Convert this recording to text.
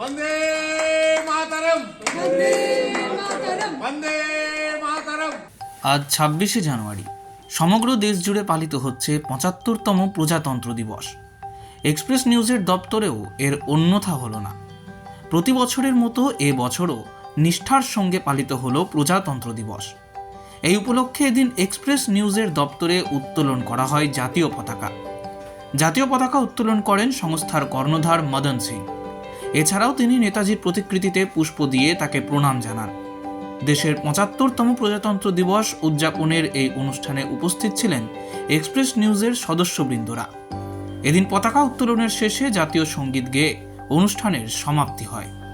వందే మాతరం আজ ছাব্বিশে জানুয়ারি সমগ্র দেশ জুড়ে পালিত হচ্ছে পঁচাত্তরতম প্রজাতন্ত্র দিবস। এক্সপ্রেস নিউজের দপ্তরেও এর অন্যথা হলো না। প্রতি বছরের মতো এ বছরও নিষ্ঠার সঙ্গে পালিত হলো প্রজাতন্ত্র দিবস। এই উপলক্ষে এদিন এক্সপ্রেস নিউজের দপ্তরে উত্তোলন করা হয় জাতীয় পতাকা। জাতীয় পতাকা উত্তোলন করেন সংস্থার কর্ণধার মদন সিং। এছাড়াও তিনি নেতাজির প্রতিকৃতিতে পুষ্প দিয়ে তাকে প্রণাম জানান। দেশের পঁচাত্তরতম প্রজাতন্ত্র দিবস উদযাপনের এই অনুষ্ঠানে উপস্থিত ছিলেন এক্সপ্রেস নিউজের সদস্যবৃন্দরা। এদিন পতাকা উত্তোলনের শেষে জাতীয় সংগীত গেয়ে অনুষ্ঠানের সমাপ্তি হয়।